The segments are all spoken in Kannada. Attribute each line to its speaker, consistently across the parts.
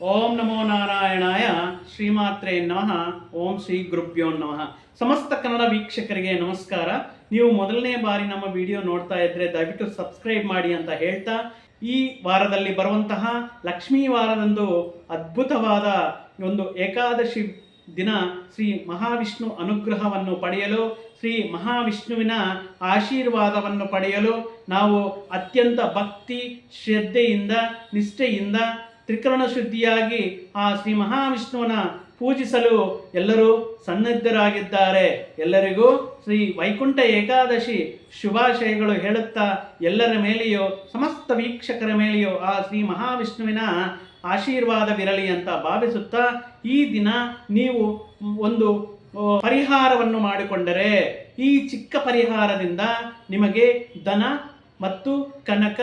Speaker 1: ಓಂ ನಮೋ ನಾರಾಯಣಾಯ ಶ್ರೀಮಾತ್ರೆ ನಮಃ. ಓಂ ಶ್ರೀ ಗುರುಭ್ಯೋ ನಮಃ. ಸಮಸ್ತ ಕನ್ನಡ ವೀಕ್ಷಕರಿಗೆ ನಮಸ್ಕಾರ. ನೀವು ಮೊದಲನೇ ಬಾರಿ ನಮ್ಮ ವಿಡಿಯೋ ನೋಡ್ತಾ ಇದ್ರೆ ದಯವಿಟ್ಟು ಸಬ್ಸ್ಕ್ರೈಬ್ ಮಾಡಿ ಅಂತ ಹೇಳ್ತಾ, ಈ ವಾರದಲ್ಲಿ ಬರುವಂತಹ ಲಕ್ಷ್ಮೀ ವಾರದಂದು ಅದ್ಭುತವಾದ ಒಂದು ಏಕಾದಶಿ ದಿನ ಶ್ರೀ ಮಹಾವಿಷ್ಣು ಅನುಗ್ರಹವನ್ನು ಪಡೆಯಲು, ಶ್ರೀ ಮಹಾವಿಷ್ಣುವಿನ ಆಶೀರ್ವಾದವನ್ನು ಪಡೆಯಲು ನಾವು ಅತ್ಯಂತ ಭಕ್ತಿ, ಶ್ರದ್ಧೆಯಿಂದ, ನಿಷ್ಠೆಯಿಂದ ತ್ರಿಕರಣ ಶುದ್ಧಿಯಾಗಿ ಆ ಶ್ರೀ ಮಹಾವಿಷ್ಣುವನ ಪೂಜಿಸಲು ಎಲ್ಲರೂ ಸನ್ನದ್ಧರಾಗಿದ್ದಾರೆ. ಎಲ್ಲರಿಗೂ ಶ್ರೀ ವೈಕುಂಠ ಏಕಾದಶಿ ಶುಭಾಶಯಗಳು ಹೇಳುತ್ತಾ ಎಲ್ಲರ ಮೇಲೆಯೂ, ಸಮಸ್ತ ವೀಕ್ಷಕರ ಮೇಲೆಯೂ ಆ ಶ್ರೀ ಮಹಾವಿಷ್ಣುವಿನ ಆಶೀರ್ವಾದವಿರಲಿ ಅಂತ ಭಾವಿಸುತ್ತಾ ಈ ದಿನ ನೀವು ಒಂದು ಪರಿಹಾರವನ್ನು ಮಾಡಿಕೊಂಡರೆ ಈ ಚಿಕ್ಕ ಪರಿಹಾರದಿಂದ ನಿಮಗೆ ಧನ ಮತ್ತು ಕನಕ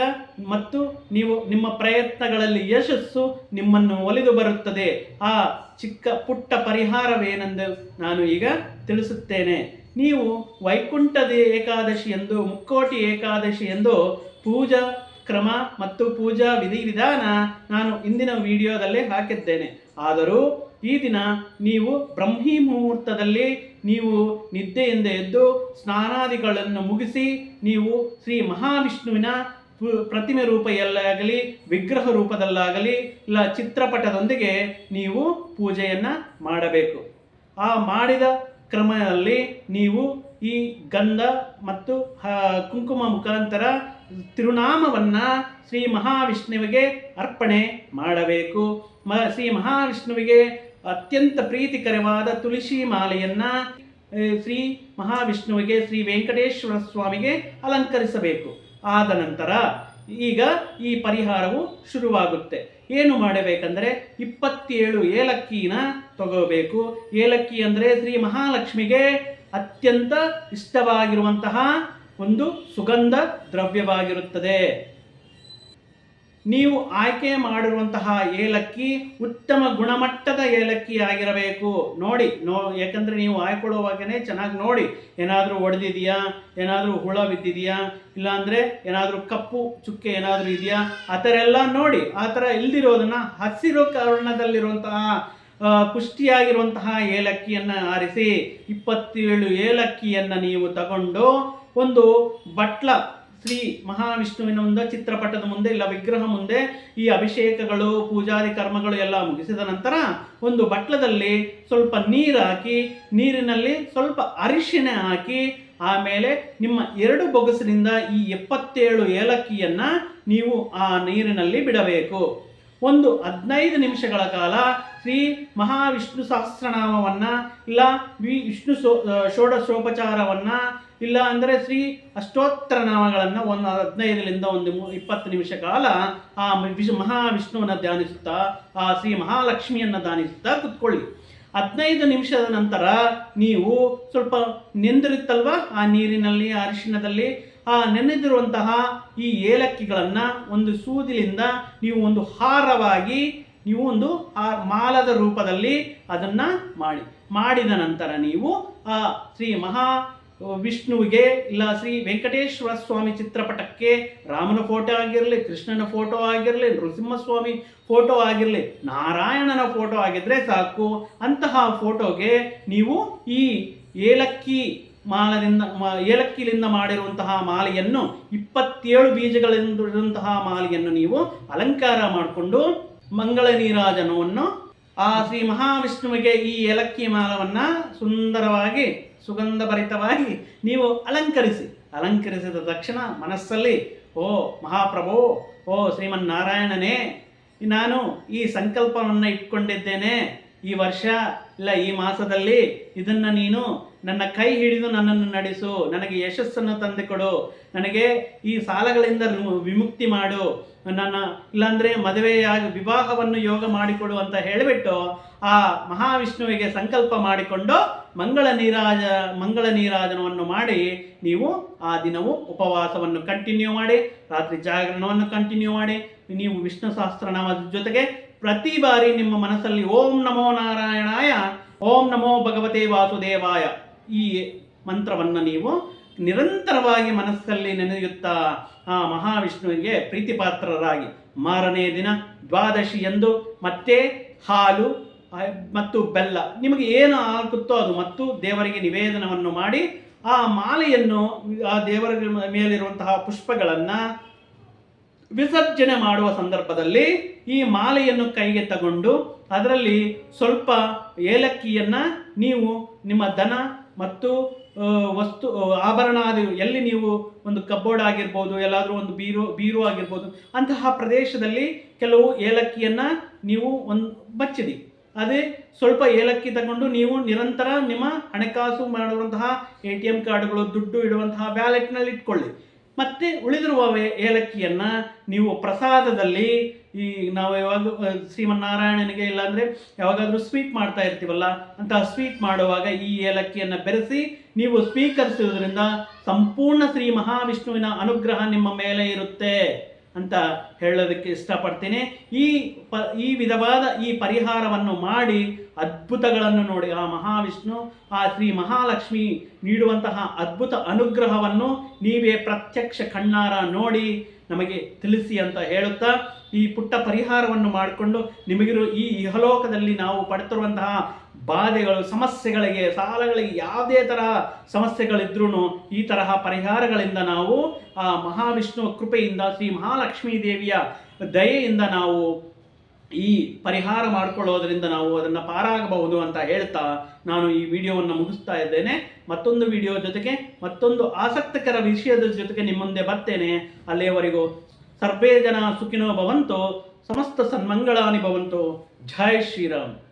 Speaker 1: ಮತ್ತು ನೀವು ನಿಮ್ಮ ಪ್ರಯತ್ನಗಳಲ್ಲಿ ಯಶಸ್ಸು ನಿಮ್ಮನ್ನು ಒಲಿದು ಬರುತ್ತದೆ. ಆ ಚಿಕ್ಕ ಪುಟ್ಟ ಪರಿಹಾರವೇನೆಂದು ನಾನು ಈಗ ತಿಳಿಸುತ್ತೇನೆ. ನೀವು ವೈಕುಂಠದ ಏಕಾದಶಿ ಎಂದು, ಮುಕ್ಕೋಟಿ ಏಕಾದಶಿ ಎಂದು ಪೂಜಾ ಕ್ರಮ ಮತ್ತು ಪೂಜಾ ವಿಧಿ ವಿಧಾನ ನಾನು ಇಂದಿನ ವಿಡಿಯೋದಲ್ಲಿ ಹಾಕಿದ್ದೇನೆ. ಆದರೂ ಈ ದಿನ ನೀವು ಬ್ರಹ್ಮಿ ಮುಹೂರ್ತದಲ್ಲಿ ನೀವು ನಿದ್ದೆಯಿಂದ ಎದ್ದು ಸ್ನಾನಾದಿಗಳನ್ನು ಮುಗಿಸಿ ನೀವು ಶ್ರೀ ಮಹಾವಿಷ್ಣುವಿನ ಪ್ರತಿಮೆ ರೂಪದಲ್ಲಾಗಲಿ ವಿಗ್ರಹ ರೂಪದಲ್ಲಾಗಲಿ, ಇಲ್ಲ ಚಿತ್ರಪಟದೊಂದಿಗೆ ನೀವು ಪೂಜೆಯನ್ನು ಮಾಡಬೇಕು. ಆ ಮಾಡಿದ ಕ್ರಮದಲ್ಲಿ ನೀವು ಈ ಗಂಧ ಮತ್ತು ಕುಂಕುಮ ಮುಖಾಂತರ ತಿರುನಾಮವನ್ನ ಶ್ರೀ ಮಹಾವಿಷ್ಣುವಿಗೆ ಅರ್ಪಣೆ ಮಾಡಬೇಕು. ಮ, ಶ್ರೀ ಮಹಾವಿಷ್ಣುವಿಗೆ ಅತ್ಯಂತ ಪ್ರೀತಿಕರವಾದ ತುಳಸಿ ಮಾಲೆಯನ್ನು ಶ್ರೀ ಮಹಾವಿಷ್ಣುವಿಗೆ, ಶ್ರೀ ವೆಂಕಟೇಶ್ವರ ಸ್ವಾಮಿಗೆ ಅಲಂಕರಿಸಬೇಕು. ಆದ ನಂತರ ಈಗ ಈ ಪರಿಹಾರವು ಶುರುವಾಗುತ್ತೆ. ಏನು ಮಾಡಬೇಕಂದ್ರೆ ಇಪ್ಪತ್ತೇಳು ಏಲಕ್ಕಿನ ತಗೋಬೇಕು. ಏಲಕ್ಕಿ ಅಂದರೆ ಶ್ರೀ ಮಹಾಲಕ್ಷ್ಮಿಗೆ ಅತ್ಯಂತ ಇಷ್ಟವಾಗಿರುವಂತಹ ಒಂದು ಸುಗಂಧ ದ್ರವ್ಯವಾಗಿರುತ್ತದೆ. ನೀವು ಆಯ್ಕೆ ಮಾಡಿರುವಂತಹ ಏಲಕ್ಕಿ ಉತ್ತಮ ಗುಣಮಟ್ಟದ ಏಲಕ್ಕಿ ಆಗಿರಬೇಕು. ನೋಡಿ, ನೋ, ಯಾಕಂದ್ರೆ ನೀವು ಆಯ್ಕೊಳ್ಳುವಾಗನೇ ಚೆನ್ನಾಗಿ ನೋಡಿ. ಏನಾದರೂ ಒಡೆದಿದೆಯಾ? ಏನಾದರೂ ಹುಳ ಬಿದ್ದಿದೆಯಾ? ಇಲ್ಲಾಂದರೆ ಏನಾದರೂ ಕಪ್ಪು ಚುಕ್ಕೆ ಏನಾದರೂ ಇದೆಯಾ? ಆ ಥರ ಎಲ್ಲ ನೋಡಿ. ಆ ಥರ ಇಲ್ದಿರೋದನ್ನ ಹಸಿರು ಕಾರಣದಲ್ಲಿರುವಂತಹ ಪುಷ್ಟಿಯಾಗಿರುವಂತಹ ಏಲಕ್ಕಿಯನ್ನು ಆರಿಸಿ, ಇಪ್ಪತ್ತೇಳು ಏಲಕ್ಕಿಯನ್ನು ನೀವು ತಗೊಂಡು ಒಂದು ಬಟ್ಲ ಶ್ರೀ ಮಹಾವಿಷ್ಣುವಿನ ಒಂದು ಚಿತ್ರಪಟದ ಮುಂದೆ, ಇಲ್ಲ ವಿಗ್ರಹ ಮುಂದೆ ಈ ಅಭಿಷೇಕಗಳು, ಪೂಜಾದಿ ಕರ್ಮಗಳು ಎಲ್ಲ ಮುಗಿಸಿದ ನಂತರ ಒಂದು ಬಟ್ಲದಲ್ಲಿ ಸ್ವಲ್ಪ ನೀರು ಹಾಕಿ, ನೀರಿನಲ್ಲಿ ಸ್ವಲ್ಪ ಅರಿಶಿಣ ಹಾಕಿ, ಆಮೇಲೆ ನಿಮ್ಮ ಎರಡು ಬೊಗಸಿನಿಂದ ಈ ಎಪ್ಪತ್ತೇಳು ಏಲಕ್ಕಿಯನ್ನು ನೀವು ಆ ನೀರಿನಲ್ಲಿ ಬಿಡಬೇಕು. ಒಂದು ಹದಿನೈದು ನಿಮಿಷಗಳ ಕಾಲ ಶ್ರೀ ಮಹಾವಿಷ್ಣು ಸಹಸ್ರನಾಮವನ್ನು ಇಲ್ಲ ವಿ ವಿಷ್ಣು ಸೋ ಷೋಡಶೋಪಚಾರವನ್ನು ಇಲ್ಲ ಅಂದರೆ ಶ್ರೀ ಅಷ್ಟೋತ್ತರ ನಾಮಗಳನ್ನು ಒಂದು ಹದಿನೈದರಿಂದ ಒಂದು ಇಪ್ಪತ್ತು ನಿಮಿಷ ಕಾಲ ಆ ವಿಶ್ ಮಹಾವಿಷ್ಣುವನ್ನು ಧ್ಯಾನಿಸುತ್ತಾ, ಆ ಶ್ರೀ ಮಹಾಲಕ್ಷ್ಮಿಯನ್ನು ಧ್ಯಾನಿಸುತ್ತಾ ಕುತ್ಕೊಳ್ಳಿ. ಹದಿನೈದು ನಿಮಿಷದ ನಂತರ ನೀವು ಸ್ವಲ್ಪ ನೆಂದಿರುತ್ತಲ್ವಾ? ಆ ನೀರಿನಲ್ಲಿ ಅರಿಶಿಣದಲ್ಲಿ, ಆ ನೆನೆದಿರುವಂತಹ ಈ ಏಲಕ್ಕಿಗಳನ್ನು ಒಂದು ಸೂದಿಲಿಂದ ನೀವು ಒಂದು ಹಾರವಾಗಿ, ನೀವು ಒಂದು ಆ ಮಾಲದ ರೂಪದಲ್ಲಿ ಅದನ್ನು ಮಾಡಿ. ಮಾಡಿದ ನಂತರ ನೀವು ಆ ಶ್ರೀ ಮಹಾ ವಿಷ್ಣುವಿಗೆ, ಇಲ್ಲ, ಶ್ರೀ ವೆಂಕಟೇಶ್ವರ ಸ್ವಾಮಿ ಚಿತ್ರಪಟಕ್ಕೆ ರಾಮನ ಫೋಟೋ ಆಗಿರಲಿ, ಕೃಷ್ಣನ ಫೋಟೋ ಆಗಿರಲಿ, ನೃಸಿಂಹಸ್ವಾಮಿ ಫೋಟೋ ಆಗಿರಲಿ, ನಾರಾಯಣನ ಫೋಟೋ ಆಗಿದ್ರೆ ಸಾಕು. ಅಂತಹ ಫೋಟೋಗೆ ನೀವು ಈ ಏಲಕ್ಕಿ ಮಾಲದಿಂದ ಏಲಕ್ಕಿಲಿಂದ ಮಾಡಿರುವಂತಹ ಮಾಲೆಯನ್ನು, ಇಪ್ಪತ್ತೇಳು ಬೀಜಗಳಿರುವಂತಹ ಮಾಲೆಯನ್ನು ನೀವು ಅಲಂಕಾರ ಮಾಡಿಕೊಂಡು ಮಂಗಳ ನೀರಾಜನವನ್ನು ಆ ಶ್ರೀ ಮಹಾವಿಷ್ಣುವಿಗೆ ಈ ಏಲಕ್ಕಿ ಮಾಲವನ್ನು ಸುಂದರವಾಗಿ ಸುಗಂಧಭರಿತವಾಗಿ ನೀವು ಅಲಂಕರಿಸಿ. ಅಲಂಕರಿಸಿದ ತಕ್ಷಣ ಮನಸ್ಸಲ್ಲಿ, ಓ ಮಹಾಪ್ರಭು, ಓ ಶ್ರೀಮನ್ನಾರಾಯಣನೇ, ನಾನು ಈ ಸಂಕಲ್ಪವನ್ನು ಇಟ್ಕೊಂಡಿದ್ದೇನೆ. ಈ ವರ್ಷ, ಇಲ್ಲ ಈ ಮಾಸದಲ್ಲಿ ಇದನ್ನು ನೀನು ನನ್ನ ಕೈ ಹಿಡಿದು ನನ್ನನ್ನು ನಡೆಸು, ನನಗೆ ಯಶಸ್ಸನ್ನು ತಂದುಕೊಡು ನನಗೆ ಈ ಸಾಲಗಳಿಂದ ವಿಮುಕ್ತಿ ಮಾಡು, ನನ್ನ ಇಲ್ಲಾಂದರೆ ಮದುವೆಯಾಗಿ ವಿವಾಹವನ್ನು ಯೋಗ ಮಾಡಿಕೊಡು ಅಂತ ಹೇಳಿಬಿಟ್ಟು ಆ ಮಹಾವಿಷ್ಣುವಿಗೆ ಸಂಕಲ್ಪ ಮಾಡಿಕೊಂಡು ಮಂಗಳ ನೀರಾಜ, ಮಂಗಳ ನೀರಾಜನವನ್ನು ಮಾಡಿ ನೀವು ಆ ದಿನವು ಉಪವಾಸವನ್ನು ಕಂಟಿನ್ಯೂ ಮಾಡಿ, ರಾತ್ರಿ ಜಾಗರಣವನ್ನು ಕಂಟಿನ್ಯೂ ಮಾಡಿ, ನೀವು ವಿಷ್ಣು ಸಹಸ್ರನಾಮದ ಜೊತೆಗೆ ಪ್ರತಿ ಬಾರಿ ನಿಮ್ಮ ಮನಸ್ಸಲ್ಲಿ ಓಂ ನಮೋ ನಾರಾಯಣಾಯ, ಓಂ ನಮೋ ಭಗವತೆ ವಾಸುದೇವಾಯ. ಈ ಮಂತ್ರವನ್ನು ನೀವು ನಿರಂತರವಾಗಿ ಮನಸ್ಸಲ್ಲಿ ನೆನೆಯುತ್ತಾ, ಆ ಮಹಾವಿಷ್ಣುವಿಗೆ ಪ್ರೀತಿಪಾತ್ರರಾಗಿ ಮಾರನೇ ದಿನ ದ್ವಾದಶಿ ಎಂದು ಮತ್ತೆ ಹಾಲು ಮತ್ತು ಬೆಲ್ಲ. ನಿಮಗೆ ಏನು ಆಗುತ್ತೋ ಅದು ಮತ್ತು ದೇವರಿಗೆ ನಿವೇದನವನ್ನು ಮಾಡಿ, ಆ ಮಾಲೆಯನ್ನು, ಆ ದೇವರ ಮೇಲಿರುವಂತಹ ಪುಷ್ಪಗಳನ್ನು ವಿಸರ್ಜನೆ ಮಾಡುವ ಸಂದರ್ಭದಲ್ಲಿ ಈ ಮಾಲೆಯನ್ನು ಕೈಗೆ ತಗೊಂಡು, ಅದರಲ್ಲಿ ಸ್ವಲ್ಪ ಏಲಕ್ಕಿಯನ್ನು ನೀವು ನಿಮ್ಮ ದನ ಮತ್ತು ವಸ್ತು ಆಭರಣ ಎಲ್ಲಿ ನೀವು ಒಂದು ಕಬೋರ್ಡ್ ಆಗಿರ್ಬೋದು, ಎಲ್ಲಾದರೂ ಒಂದು ಬೀರು ಬೀರು ಆಗಿರ್ಬೋದು, ಅಂತಹ ಪ್ರದೇಶದಲ್ಲಿ ಕೆಲವು ಏಲಕ್ಕಿಯನ್ನು ನೀವು ಒಂದು ಬಚ್ಚಿಡಿ. ಅದೇ ಸ್ವಲ್ಪ ಏಲಕ್ಕಿ ತಗೊಂಡು ನೀವು ನಿರಂತರ ನಿಮ್ಮ ಹಣಕಾಸು ಮಾಡುವಂತಹ ಎ ಟಿ ಎಂ ಕಾರ್ಡ್ಗಳು, ದುಡ್ಡು ಇಡುವಂತಹ ವ್ಯಾಲೆಟ್ನಲ್ಲಿ ಇಟ್ಕೊಳ್ಳಿ ಮತ್ತೆ ಉಳಿದಿರುವ ಏಲಕ್ಕಿಯನ್ನು ನೀವು ಪ್ರಸಾದದಲ್ಲಿ ಈ ನಾವು ಯಾವಾಗ ಶ್ರೀಮನ್ನಾರಾಯಣನಿಗೆ ಇಲ್ಲಾಂದ್ರೆ ಯಾವಾಗಾದ್ರೂ ಸ್ವೀಟ್ ಮಾಡ್ತಾ ಇರ್ತೀವಲ್ಲ ಅಂತ ಸ್ವೀಟ್ ಮಾಡುವಾಗ ಈ ಏಲಕ್ಕಿಯನ್ನು ಬೆರೆಸಿ ನೀವು ಸ್ವೀಕರಿಸುವುದರಿಂದ ಸಂಪೂರ್ಣ ಶ್ರೀ ಮಹಾವಿಷ್ಣುವಿನ ಅನುಗ್ರಹ ನಿಮ್ಮ ಮೇಲೆ ಇರುತ್ತೆ. ಅಂತ ಹೇಳೋದಕ್ಕೆ ಇಷ್ಟಪಡ್ತೀನಿ. ಈ ಪ, ಈ ವಿಧವಾದ ಈ ಪರಿಹಾರವನ್ನು ಮಾಡಿ ಅದ್ಭುತಗಳನ್ನು ನೋಡಿ. ಆ ಮಹಾವಿಷ್ಣು, ಆ ಶ್ರೀ ಮಹಾಲಕ್ಷ್ಮಿ ನೀಡುವಂತಹ ಅದ್ಭುತ ಅನುಗ್ರಹವನ್ನು ನೀವೇ ಪ್ರತ್ಯಕ್ಷ ಕಣ್ಣಾರ ನೋಡಿ ನಮಗೆ ತಿಳಿಸಿ ಅಂತ ಹೇಳುತ್ತಾ, ಈ ಪುಟ್ಟ ಪರಿಹಾರವನ್ನು ಮಾಡಿಕೊಂಡು ನಿಮಗಿರೋ ಈ ಇಹಲೋಕದಲ್ಲಿ ನಾವು ಪಡ್ತಿರುವಂತಹ ಬಾಧೆಗಳು, ಸಮಸ್ಯೆಗಳಿಗೆ, ಸಾಲಗಳಿಗೆ ಯಾವುದೇ ತರಹ ಸಮಸ್ಯೆಗಳಿದ್ರೂ ಈ ತರಹ ಪರಿಹಾರಗಳಿಂದ ನಾವು ಆ ಮಹಾವಿಷ್ಣು ಕೃಪೆಯಿಂದ, ಶ್ರೀ ಮಹಾಲಕ್ಷ್ಮೀ ದೇವಿಯ ದಯೆಯಿಂದ ನಾವು ಈ ಪರಿಹಾರ ಮಾಡಿಕೊಳ್ಳೋದ್ರಿಂದ ನಾವು ಅದನ್ನು ಪಾರಾಗಬಹುದು ಅಂತ ಹೇಳ್ತಾ ನಾನು ಈ ವಿಡಿಯೋವನ್ನು ಮುಗಿಸ್ತಾ ಇದ್ದೇನೆ. ಮತ್ತೊಂದು ವಿಡಿಯೋ ಜೊತೆಗೆ ಮತ್ತೊಂದು ಆಸಕ್ತಿಕರ ವಿಷಯದ ಜೊತೆಗೆ ನಿಮ್ಮ ಮುಂದೆ ಬರ್ತೇನೆ. ಅಲ್ಲಿಯವರೆಗೂ ಸರ್ವೇ ಜನ ಸುಖಿನೋ ಭವಂತು, ಸಮಸ್ತ ಸನ್ಮಂಗಳಾನಿ ಭವಂತು. ಜೈ ಶ್ರೀರಾಮ್.